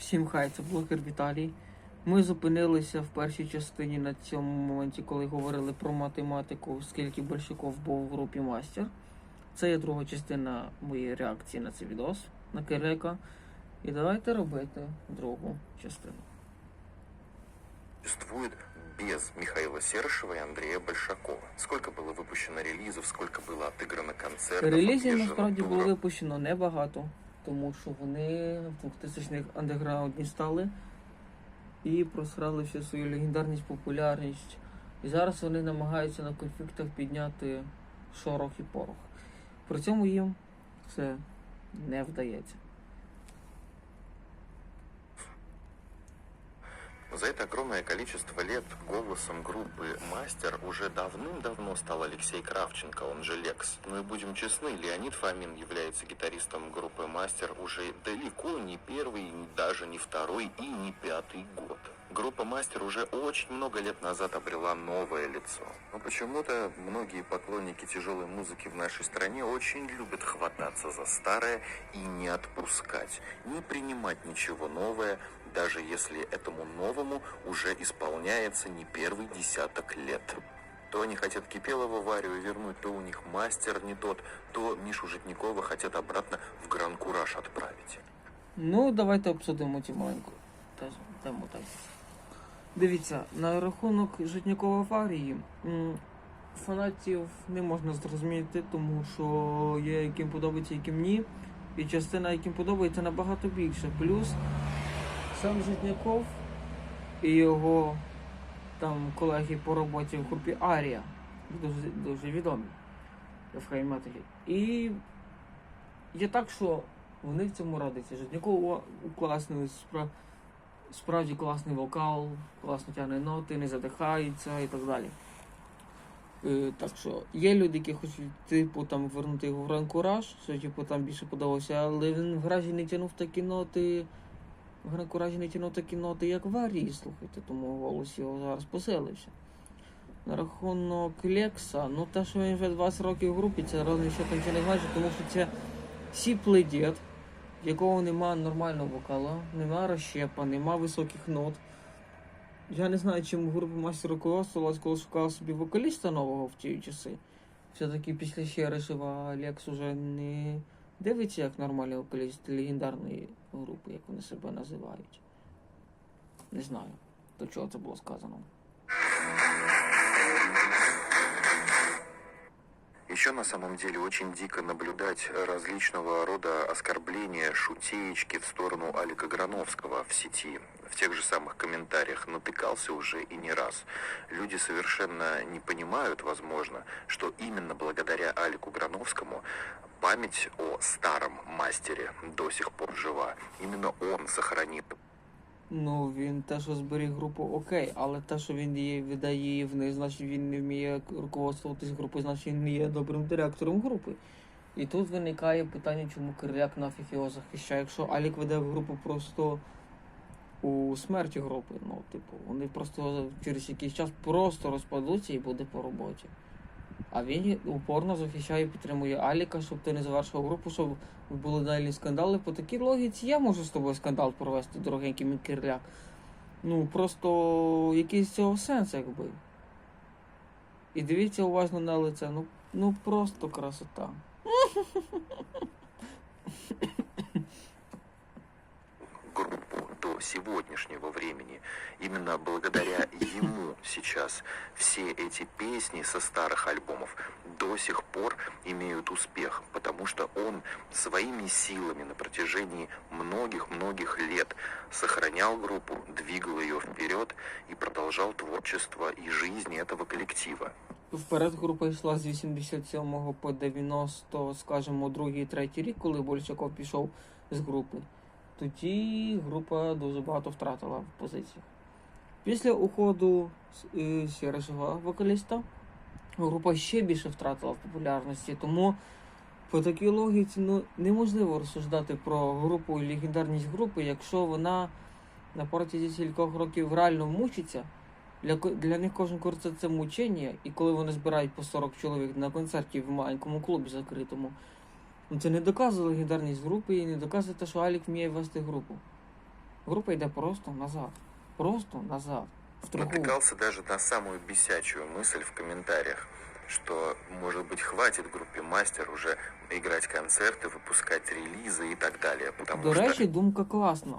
Всім хай, це блогер Віталій. Ми зупинилися в першій частині на цьому моменті, коли говорили про математику, скільки большаков був в групі мастер. Це є друга частина моєї реакції на цей відос на Кирика. І давайте робити другу частину. существует без Михаила Серышева и Андрея Большакова? Сколько было выпущено релизов, сколько было отыграно концертов? Релізів отъезжено насправді було туров? випущено небагато, тому що вони в 2000-х андеграундні стали і просрали всю свою легендарність, популярність. І зараз вони намагаються на конфліктах підняти шорох і порох. При цьому їм це не вдається. За это огромное количество лет голосом группы «Мастер» уже давным-давно стал Алексей Кравченко, он же Лекс. Ну и будем честны, Леонид Фомин является гитаристом группы «Мастер» уже далеко не первый, даже не второй и не пятый год. Группа «Мастер» уже очень много лет назад обрела новое лицо. Но почему-то многие поклонники тяжелой музыки в нашей стране очень любят хвататься за старое и не отпускать, не принимать ничего новое, даже если этому новому уже исполняется не первый десяток лет. То они хотят Кипелова Варю вернуть, то у них мастер не тот, то Мишу Житникова хотят обратно в Гран-Кураж отправить. Ну, давайте обсудимо цю маленьку тему так. Дивіться, на рахунок житнікової аварії фанатів не можна зрозуміти, тому що є яким подобається, яким ні. І частина, яким подобається, набагато більше. Плюс сам Житняков і його там колеги по роботі в групі Арія дуже, дуже відомі в хейметалі. І є так, що вони в цьому радяться. Житняков класний, спра... справді класний вокал, класно тягне ноти, не задихається і так далі. Е, так що є люди, які хочуть типу там вернути його в ранкураж, що типу там більше подобався, але він в гаражі не тягнув такі ноти. Ранкуражі не тягнув такі ноти, як в Арії, слухайте, тому голос його зараз посилився. На рахунок Лекса, ну те, що він вже 20 років в групі, це що там не значить, тому що це сіплий дід, в якого нема нормального вокала, нема розщепа, нема високих нот. Я не знаю, чим група мастер коли шукала собі вокаліста нового в ті часи. Все-таки після Щерешева Лекс уже не дивиться як нормальний вокаліст легендарної групи, як вони себе називають. Не знаю, до чого це було сказано. Еще на самом деле очень дико наблюдать различного рода оскорбления, шутеечки в сторону Алика Грановского в сети. В тех же самых комментариях натыкался уже и не раз. Люди совершенно не понимают, возможно, что именно благодаря Алику Грановскому память о старом мастере до сих пор жива. Именно он сохранит Ну, він те, що зберіг групу, окей, але те, що він її віддає її вниз, значить він не вміє руководствуватись групою, значить він не є добрим директором групи. І тут виникає питання, чому Кириляк нафіг його захищає, якщо Алік веде в групу просто у смерті групи. Ну, типу, вони просто через якийсь час просто розпадуться і буде по роботі. А він упорно захищає і підтримує Аліка, щоб ти не завершив групу, щоб були далі скандали. По такій логіці я можу з тобою скандал провести, дорогенький мій кирляк. Ну, просто якийсь цього сенс, якби. І дивіться уважно на лице. Ну, ну просто красота. сегодняшнего времени. Именно благодаря ему сейчас все эти песни со старых альбомов до сих пор имеют успех, потому что он своими силами на протяжении многих-многих лет сохранял группу, двигал ее вперед и продолжал творчество и жизнь этого коллектива. Вперед група йшла з 87 по 90, скажімо, другий, третій рік, коли Большаков пішов з групи. Тоді група дуже багато втратила в позиціях. Після уходу е, вокаліста група ще більше втратила в популярності. Тому по такій логіці ну, неможливо розсуждати про групу і легендарність групи, якщо вона на протязі кількох років реально мучиться. Для, для них кожен концерт це мучення, і коли вони збирають по 40 чоловік на концерті в маленькому клубі закритому, це не доказує легендарність групи і не доказує те, що Алік вміє вести групу. Група йде просто назад. Просто назад. В труху. Натыкался даже на самую бесячую мысль в комментариях, что, может быть, хватит группе Мастер уже играть концерты, выпускать релизы и так далее, потому До что... речі, думка класна.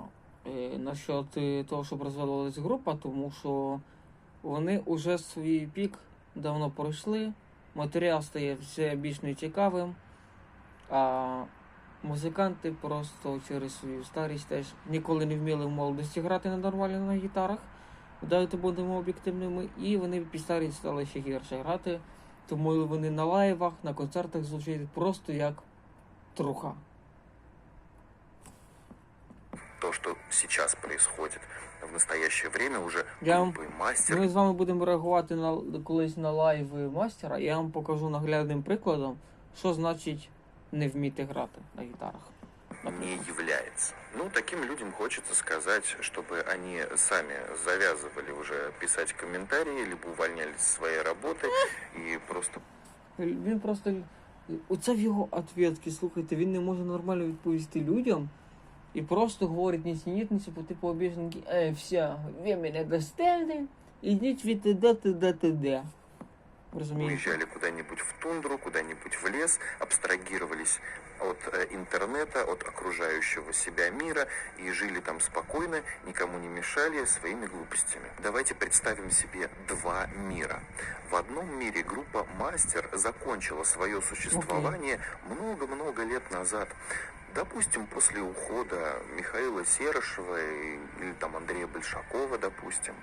Е, насчет е, того, щоб розвалилась група, тому що вони вже свій пік давно пройшли, матеріал стає все більш нецікавим, а музиканти просто через свою старість теж ніколи не вміли в молодості грати на нормально на гітарах. Давайте будемо об'єктивними, і вони під старість стали ще гірше грати, тому вони на лайвах, на концертах звучать просто як труха. То, что сейчас происходит в настоящее время уже Я вам- Мастер Ми з вами будемо реагувати на колись на лайви мастера, я вам покажу наглядним прикладом, що значить не вміти грати на гітарах. не Наприклад. является. Ну, таким людям хочется сказать, чтобы они сами завязывали уже писать комментарии, либо увольнялись с своей работы и просто Він просто. Оце в його ответки, слухайте, він не може нормально відповісти людям і просто говорить нісенітниці по типу обіжники, е, все, ви мене достали, ідіть від туди, туди, туди. Розумієте? уезжали куда-нибудь в тундру, куда-нибудь в лес, абстрагировались от э, интернета, от окружающего себя мира и жили там спокойно, никому не мешали своими глупостями. Давайте представим себе два мира. В одном мире группа «Мастер» закончила свое существование много-много лет назад. Допустим, после ухода Михаила Серышева и- или там Андрея Большакова, допустим.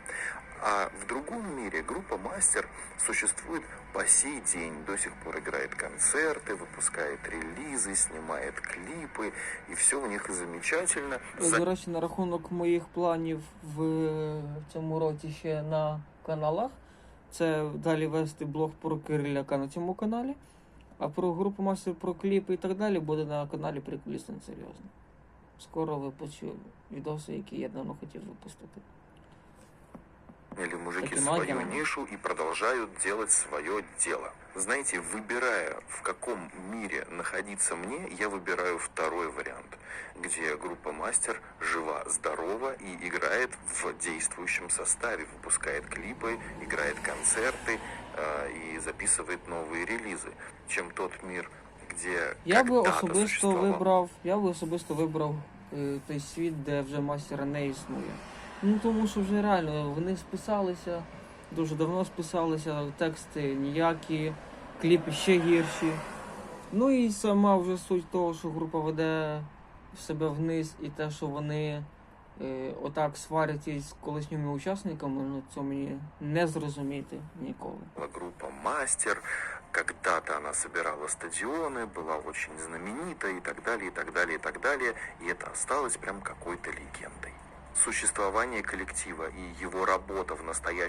А в другом мире группа «Мастер» существует по сей день. До сих пор играет концерты, выпускает релизы, снимает клипы, и все у них замечательно. За- До речі, на рахунок моїх планів в цьому році ще на каналах. Це далі вести блог про Кириляка на цьому каналі. А про групу мастер про кліпи і так далі буде на каналі Приколісно серйозно. Скоро ви почуєте відоси, які я давно хотів випустити. Или мужики Таким свою агентом. нишу и продолжают делать свое дело. Знаете, выбирая, в каком мире находиться мне, я выбираю второй вариант, где группа «Мастер» жива, здорова и играет в действующем составе, выпускает клипы, играет концерты э, и записывает новые релизы, чем тот мир, где Я би когда-то особисто существовал. вибрав, я би особисто вибрав е, той світ, де вже мастера не існує. Ну тому що вже реально вони списалися, дуже давно списалися, тексти ніякі, кліпи ще гірші. Ну і сама вже суть того, що група веде себе вниз, і те, що вони е, отак сваряться із колишніми учасниками, ну це мені не зрозуміти ніколи. была группа «Мастер», когда-то она собирала стадионы, была очень знаменита и так далее, и так далее, и так далее, и это осталось прям какой-то легендой. Существование коллектива и его работа в настоящем